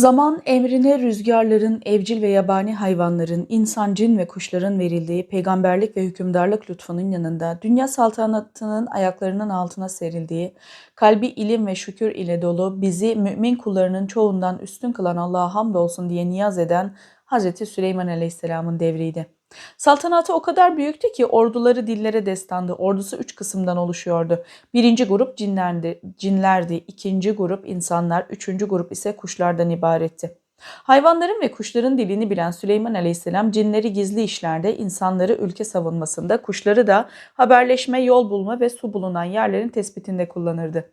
Zaman emrine rüzgarların, evcil ve yabani hayvanların, insan, cin ve kuşların verildiği peygamberlik ve hükümdarlık lütfunun yanında dünya saltanatının ayaklarının altına serildiği, kalbi ilim ve şükür ile dolu, bizi mümin kullarının çoğundan üstün kılan Allah'a hamdolsun diye niyaz eden Hz. Süleyman Aleyhisselam'ın devriydi. Saltanatı o kadar büyüktü ki orduları dillere destandı. Ordusu üç kısımdan oluşuyordu. Birinci grup cinlerdi, cinlerdi, ikinci grup insanlar, üçüncü grup ise kuşlardan ibaretti. Hayvanların ve kuşların dilini bilen Süleyman Aleyhisselam cinleri gizli işlerde, insanları ülke savunmasında, kuşları da haberleşme, yol bulma ve su bulunan yerlerin tespitinde kullanırdı.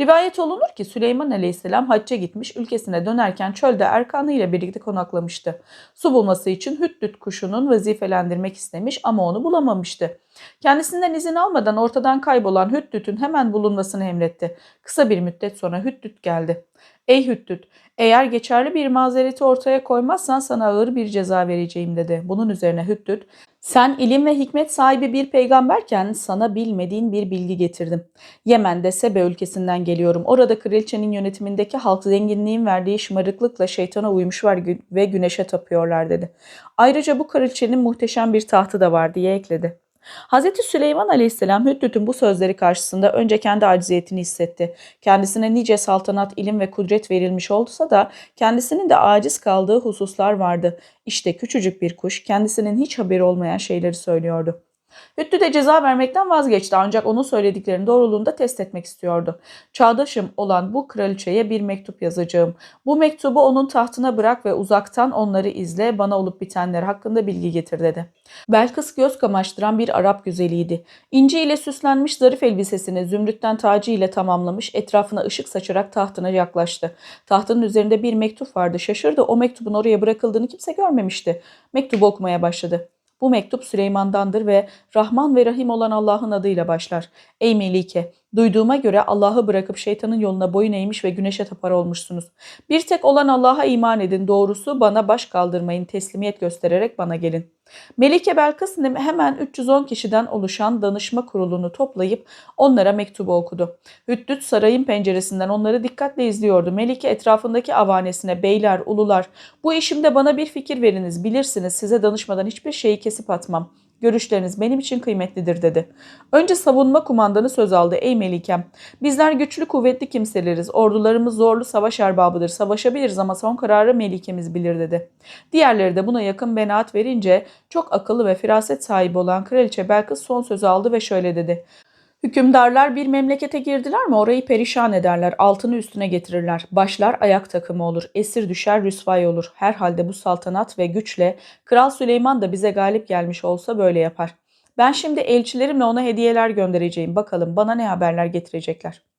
Rivayet olunur ki Süleyman Aleyhisselam hacca gitmiş, ülkesine dönerken çölde Erkan'ı ile birlikte konaklamıştı. Su bulması için hüddüt kuşunun vazifelendirmek istemiş ama onu bulamamıştı. Kendisinden izin almadan ortadan kaybolan Hüddüt'ün hemen bulunmasını emretti. Kısa bir müddet sonra Hüddüt geldi. Ey Hüddüt, eğer geçerli bir mazereti ortaya koymazsan sana ağır bir ceza vereceğim dedi. Bunun üzerine Hüddüt, sen ilim ve hikmet sahibi bir peygamberken sana bilmediğin bir bilgi getirdim. Yemen'de Sebe ülkesinden geliyorum. Orada kraliçenin yönetimindeki halk zenginliğin verdiği şımarıklıkla şeytana uymuş var ve güneşe tapıyorlar dedi. Ayrıca bu kraliçenin muhteşem bir tahtı da var diye ekledi. Hz. Süleyman Aleyhisselam Hüddüt'ün bu sözleri karşısında önce kendi aciziyetini hissetti. Kendisine nice saltanat, ilim ve kudret verilmiş olsa da kendisinin de aciz kaldığı hususlar vardı. İşte küçücük bir kuş kendisinin hiç haberi olmayan şeyleri söylüyordu. Hüttü de ceza vermekten vazgeçti ancak onun söylediklerinin doğruluğunu da test etmek istiyordu. Çağdaşım olan bu kraliçeye bir mektup yazacağım. Bu mektubu onun tahtına bırak ve uzaktan onları izle, bana olup bitenler hakkında bilgi getir dedi. Belkıs göz kamaştıran bir Arap güzeliydi. İnci ile süslenmiş zarif elbisesini zümrütten tacı ile tamamlamış, etrafına ışık saçarak tahtına yaklaştı. Tahtının üzerinde bir mektup vardı. Şaşırdı. O mektubun oraya bırakıldığını kimse görmemişti. Mektubu okumaya başladı. Bu mektup Süleyman'dandır ve Rahman ve Rahim olan Allah'ın adıyla başlar. Ey Melike, duyduğuma göre Allah'ı bırakıp şeytanın yoluna boyun eğmiş ve güneşe tapar olmuşsunuz. Bir tek olan Allah'a iman edin. Doğrusu bana baş kaldırmayın, teslimiyet göstererek bana gelin. Melike Belkıs hemen 310 kişiden oluşan danışma kurulunu toplayıp onlara mektubu okudu. Hüddüt sarayın penceresinden onları dikkatle izliyordu. Melike etrafındaki avanesine beyler, ulular bu işimde bana bir fikir veriniz bilirsiniz size danışmadan hiçbir şeyi kesip atmam. Görüşleriniz benim için kıymetlidir dedi. Önce savunma kumandanı söz aldı. Ey Melikem, bizler güçlü kuvvetli kimseleriz. Ordularımız zorlu savaş erbabıdır. Savaşabiliriz ama son kararı Melikemiz bilir dedi. Diğerleri de buna yakın benaat verince çok akıllı ve firaset sahibi olan kraliçe Belkıs son söz aldı ve şöyle dedi. Hükümdarlar bir memlekete girdiler mi orayı perişan ederler, altını üstüne getirirler. Başlar ayak takımı olur, esir düşer rüsvay olur. Herhalde bu saltanat ve güçle Kral Süleyman da bize galip gelmiş olsa böyle yapar. Ben şimdi elçilerimle ona hediyeler göndereceğim. Bakalım bana ne haberler getirecekler.''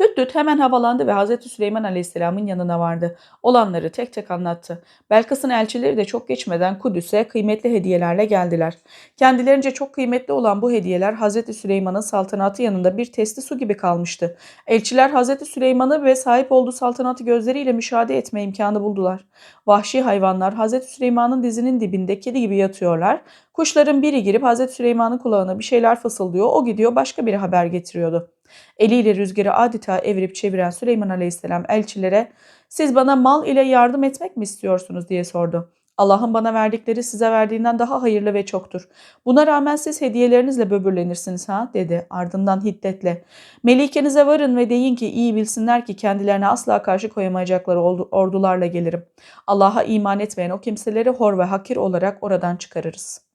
Hüddüt hemen havalandı ve Hazreti Süleyman Aleyhisselam'ın yanına vardı. Olanları tek tek anlattı. Belkıs'ın elçileri de çok geçmeden Kudüs'e kıymetli hediyelerle geldiler. Kendilerince çok kıymetli olan bu hediyeler Hazreti Süleyman'ın saltanatı yanında bir testi su gibi kalmıştı. Elçiler Hazreti Süleyman'ı ve sahip olduğu saltanatı gözleriyle müşahede etme imkanı buldular. Vahşi hayvanlar Hazreti Süleyman'ın dizinin dibinde kedi gibi yatıyorlar. Kuşların biri girip Hazreti Süleyman'ın kulağına bir şeyler fısıldıyor. O gidiyor başka bir haber getiriyordu. Eliyle rüzgarı adeta evirip çeviren Süleyman Aleyhisselam elçilere siz bana mal ile yardım etmek mi istiyorsunuz diye sordu. Allah'ın bana verdikleri size verdiğinden daha hayırlı ve çoktur. Buna rağmen siz hediyelerinizle böbürlenirsiniz ha dedi ardından hiddetle. Melikenize varın ve deyin ki iyi bilsinler ki kendilerine asla karşı koyamayacakları ordularla gelirim. Allah'a iman etmeyen o kimseleri hor ve hakir olarak oradan çıkarırız.''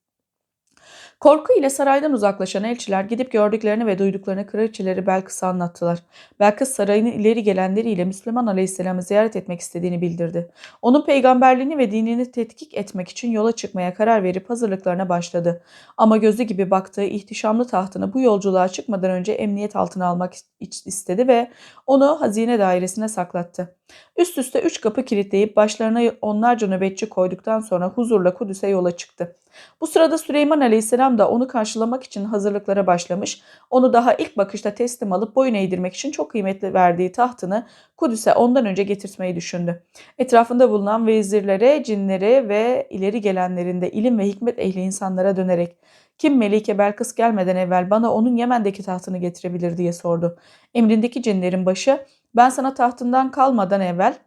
Korku ile saraydan uzaklaşan elçiler gidip gördüklerini ve duyduklarını kraliçeleri Belkıs'a anlattılar. Belkıs sarayının ileri gelenleriyle Müslüman Aleyhisselam'ı ziyaret etmek istediğini bildirdi. Onun peygamberliğini ve dinini tetkik etmek için yola çıkmaya karar verip hazırlıklarına başladı. Ama gözü gibi baktığı ihtişamlı tahtını bu yolculuğa çıkmadan önce emniyet altına almak istedi ve onu hazine dairesine saklattı. Üst üste üç kapı kilitleyip başlarına onlarca nöbetçi koyduktan sonra huzurla Kudüs'e yola çıktı. Bu sırada Süleyman Aleyhisselam da onu karşılamak için hazırlıklara başlamış, onu daha ilk bakışta teslim alıp boyun eğdirmek için çok kıymetli verdiği tahtını Kudüs'e ondan önce getirtmeyi düşündü. Etrafında bulunan vezirlere, cinlere ve ileri gelenlerinde ilim ve hikmet ehli insanlara dönerek kim Melike Belkıs gelmeden evvel bana onun Yemen'deki tahtını getirebilir diye sordu. Emrindeki cinlerin başı ben sana tahtından kalmadan evvel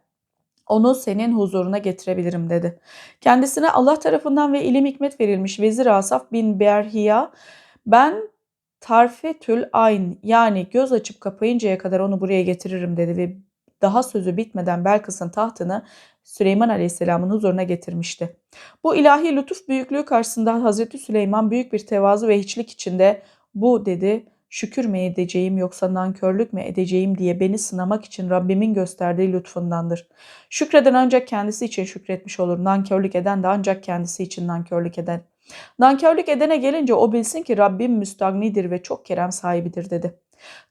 onu senin huzuruna getirebilirim dedi. Kendisine Allah tarafından ve ilim hikmet verilmiş Vezir Asaf bin Berhiya ben Tarfetül Ayn yani göz açıp kapayıncaya kadar onu buraya getiririm dedi ve daha sözü bitmeden Belkıs'ın tahtını Süleyman Aleyhisselam'ın huzuruna getirmişti. Bu ilahi lütuf büyüklüğü karşısında Hazreti Süleyman büyük bir tevazu ve hiçlik içinde bu dedi şükür mü edeceğim yoksa nankörlük mü edeceğim diye beni sınamak için Rabbimin gösterdiği lütfundandır. Şükreden ancak kendisi için şükretmiş olur. Nankörlük eden de ancak kendisi için nankörlük eder. Nankörlük edene gelince o bilsin ki Rabbim müstagnidir ve çok kerem sahibidir dedi.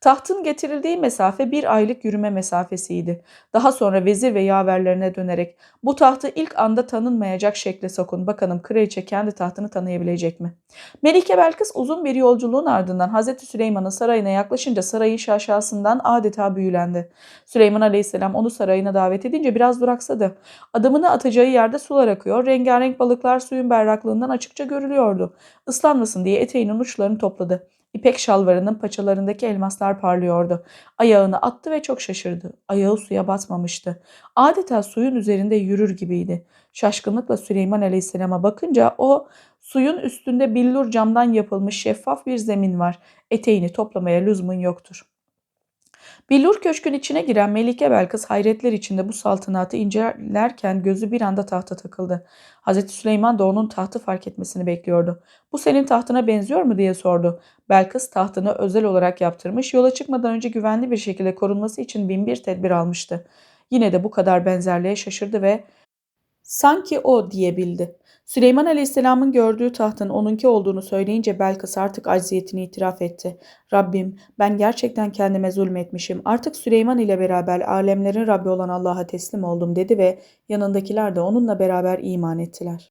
Tahtın getirildiği mesafe bir aylık yürüme mesafesiydi. Daha sonra vezir ve yaverlerine dönerek bu tahtı ilk anda tanınmayacak şekle sokun. Bakalım kraliçe kendi tahtını tanıyabilecek mi? Melike Belkıs uzun bir yolculuğun ardından Hazreti Süleyman'ın sarayına yaklaşınca sarayın şaşasından adeta büyülendi. Süleyman Aleyhisselam onu sarayına davet edince biraz duraksadı. Adımını atacağı yerde sular akıyor, rengarenk balıklar suyun berraklığından açıkça görülüyordu. Islanmasın diye eteğinin uçlarını topladı. İpek şalvarının paçalarındaki elmaslar parlıyordu. Ayağını attı ve çok şaşırdı. Ayağı suya batmamıştı. Adeta suyun üzerinde yürür gibiydi. Şaşkınlıkla Süleyman Aleyhisselam'a bakınca o suyun üstünde billur camdan yapılmış şeffaf bir zemin var. Eteğini toplamaya lüzumun yoktur. Billur köşkün içine giren Melike Belkıs hayretler içinde bu saltanatı incelerken gözü bir anda tahta takıldı. Hazreti Süleyman da onun tahtı fark etmesini bekliyordu. Bu senin tahtına benziyor mu diye sordu. Belkıs tahtını özel olarak yaptırmış, yola çıkmadan önce güvenli bir şekilde korunması için bin bir tedbir almıştı. Yine de bu kadar benzerliğe şaşırdı ve sanki o diyebildi. Süleyman Aleyhisselam'ın gördüğü tahtın onunki olduğunu söyleyince Belkıs artık acziyetini itiraf etti. Rabbim ben gerçekten kendime zulmetmişim. Artık Süleyman ile beraber alemlerin Rabbi olan Allah'a teslim oldum dedi ve yanındakiler de onunla beraber iman ettiler.